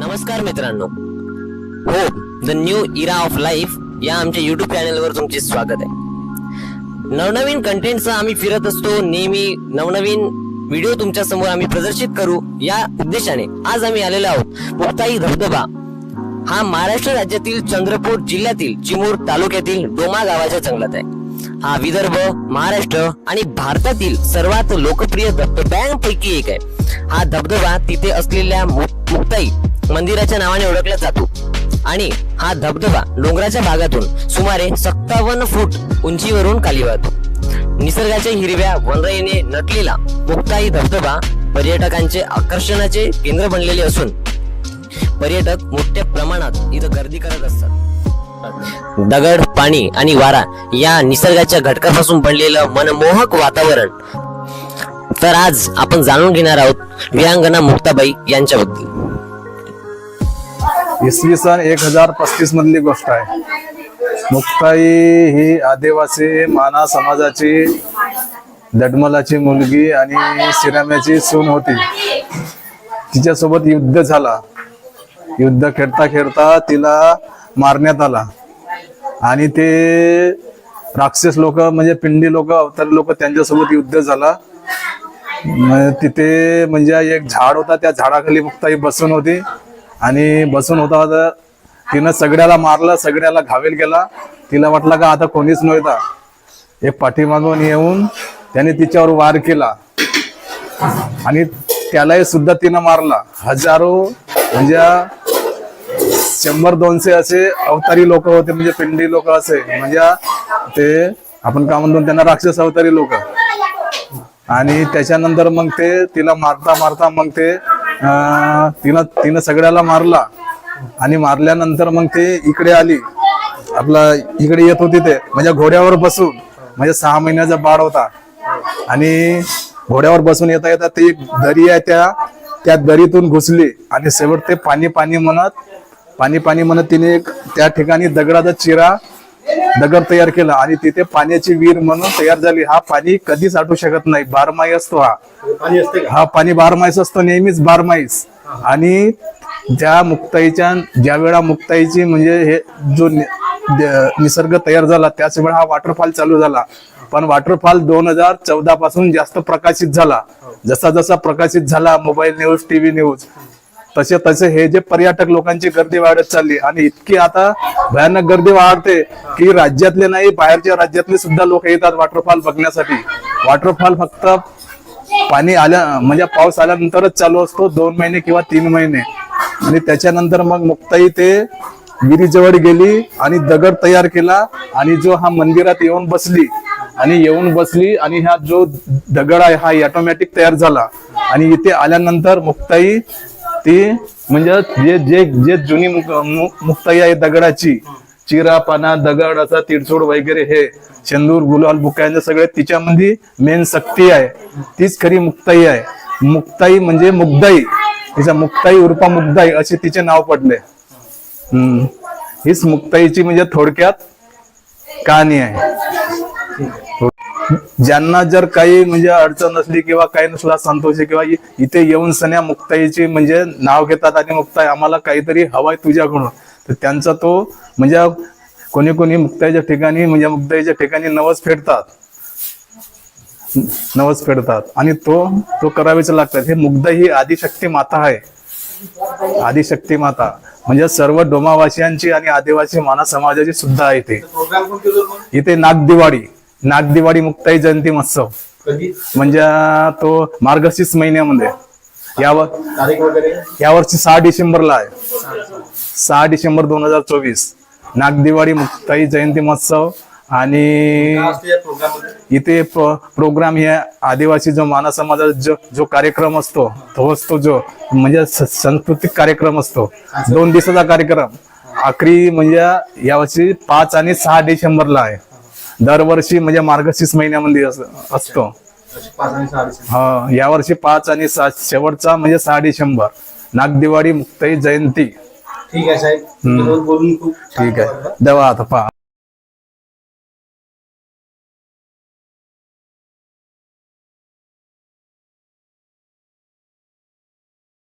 नमस्कार मित्रांनो. हो the new era of life या आमच्या युट्यूब चॅनलवर तुमचे स्वागत आहे. नवनवीन कंटेंटचा आम्ही फिरत असतो. नेहमी नवनवीन व्हिडिओ तुमच्यासमोर आम्ही प्रदर्शित करू. या उद्देशाने आज आम्ही आलेलो आहोत मुक्ताई धबधबा. हा महाराष्ट्र राज्यातील चंद्रपूर जिल्ह्यातील चिमूर तालुक्यातील डोमा गावाच्या जंगलात आहे. हा विदर्भ महाराष्ट्र आणि भारतातील सर्वात लोकप्रिय धबधब्यांपैकी एक आहे. हा धबधबा तिथे असलेल्या मु- मुक्ताई मंदिराच्या नावाने ओळखला जातो. आणि हा धबधबा डोंगराच्या भागातून सुमारे सत्तावन्न फूट उंचीवरून खाली वाहतो. निसर्गाच्या हिरव्या वनराईने नटलेला मुक्ताई धबधबा पर्यटकांचे आकर्षणाचे केंद्र बनलेले असून पर्यटक मोठ्या प्रमाणात इथं गर्दी करत असतात. दगड पाणी आणि वारा या निसर्गाच्या घटकापासून बनलेलं मनमोहक वातावरण. तर आज आपण जाणून घेणार आहोत वीरांगना मुक्ताबाई यांच्याबद्दल. इसवी सन एक हजार पस्तीस मधली गोष्ट आहे. मुक्ताई ही आदिवासी माना समाजाची दडमलाची मुलगी आणि सिराम्याची सून होती. तिच्यासोबत युद्ध झाला. युद्ध खेळता खेळता तिला मारण्यात आला. आणि ते राक्षस लोक म्हणजे पिंडी लोक अवतारी लोक त्यांच्यासोबत युद्ध झाला. मग तिथे म्हणजे एक झाड होता त्या झाडाखाली मुक्ताई बसून होती. आणि बसून होता तर तिनं सगळ्याला मारलं सगळ्याला घावेल केला. तिला वाटलं का आता कोणीच नव्हता एक पाठीमागून येऊन त्याने तिच्यावर वार केला. आणि त्यालाही सुद्धा तिनं मारला. हजारो म्हणजे शंभर दोनशे असे अवतारी लोक होते म्हणजे पिंडी लोक असे. म्हणजे ते आपण का म्हणतो त्यांना राक्षस अवतारी लोक. आणि त्याच्यानंतर मग ते तिला मारता मारता मग ते तिनं तिनं सगळ्याला मारला. आणि मारल्यानंतर मग ते इकडे आली. आपला इकडे येत होती ते. म्हणजे घोड्यावर बसून. म्हणजे सहा महिन्याचा बाळ होता. आणि घोड्यावर बसून येता येता ती एक दरी आहे त्या त्या दरीतून घुसली. आणि शेवट ते पाणी पाणी म्हणत पाणी पाणी म्हणत तिने एक त्या ठिकाणी दगडाचा चिरा दगड तयार केला आणि तिथे पाण्याची विहीर म्हणून तयार झाली. हा पाणी कधीच आटू शकत नाही. बारमाही असतो हा. हा पाणी बारमाहीस असतो नेहमीच बारमाहीस आणि ज्या मुक्ताईच्या ज्या वेळा मुक्ताईची म्हणजे हे जो निसर्ग तयार झाला त्याच वेळा हा वॉटरफॉल चालू झाला. पण वॉटरफॉल दोन हजार चौदा पासून जास्त प्रकाशित झाला. जसा जसा प्रकाशित झाला मोबाईल न्यूज टीव्ही न्यूज तसे तसे हे जे पर्यटक लोकांची गर्दी वाढत चालली आणि इतकी आता भयानक गर्दी वाढते की राज्यातले नाही बाहेरच्या राज्यातले सुद्धा लोक येतात वॉटरफॉल बघण्यासाठी. वॉटरफॉल फक्त पाणी आल्या म्हणजे पाऊस आल्यानंतरच चालू असतो दोन महिने किंवा तीन महिने. आणि त्याच्यानंतर मग मुक्ताई ते विहिरीजवळ गेली आणि दगड तयार केला आणि जो हा मंदिरात येऊन बसली आणि येऊन बसली आणि हा जो दगड आहे हा ऑटोमॅटिक तयार झाला. आणि इथे आल्यानंतर मुक्ताई ती म्हणजे जे जे जे जुनी मुक- मु- मुक्ताई आहे दगडाची चिरा पाना दगड असा तिडसोड वगैरे हे शेंदूर गुलाल बुकायचं सगळे तिच्यामध्ये मेन शक्ती आहे. तीच खरी मुक्ताई आहे. मुक्ताई म्हणजे मुग्धाई. तिचा मुक्ताई उर्फा मुग्धाई असे तिचे नाव पडले. हम्म. हीच मुक्ताईची म्हणजे थोडक्यात कहाणी आहे. ज्यांना जर काही म्हणजे अडचण नसली किंवा काही नसला संतोष किंवा इथे येऊन सन्या मुक्ताईची म्हणजे नाव घेतात आणि मुक्ताई आम्हाला काहीतरी हवाय तुझ्याकडून. तर त्यांचा तो म्हणजे कोणी कोणी मुक्ताईच्या ठिकाणी म्हणजे मुक्ताईच्या ठिकाणी नवस फेडतात. नवस फेडतात. आणि तो तो करावेच लागतात. हे मुग्ध ही आदिशक्ती माता आहे. आदिशक्ती माता. म्हणजे सर्व डोमावासियांची आणि आदिवासी माना समाजाची सुद्धा आहे इथे. इथे नागदिवाळी नागदिवाळी मुक्ताई जयंती महोत्सव. म्हणजे तो मार्गशीर्ष महिन्यामध्ये. यावर यावर्षी सहा डिसेंबरला आहे. सहा डिसेंबर दोन हजार चोवीस. नागदिवाळी मुक्ताई जयंती महोत्सव आणि इथे प्रोग्राम हे आदिवासी जो मानव समाजाचा जो जो कार्यक्रम असतो तो असतो जो म्हणजे सांस्कृतिक कार्यक्रम असतो. दोन दिवसाचा कार्यक्रम. आखरी म्हणजे यावर्षी पाच आणि सहा डिसेंबरला आहे. दरवर्षी म्हणजे मार्गशीर्ष महिन्यामध्ये अस- असतो. हा यावर्षी पाच आणि सहा शेवटचा म्हणजे सहा डिसेंबर. नागदिवाळी मुक्ताई जयंती. ठीक आहे साहेब. ठीक आहे. देवा आता पहा.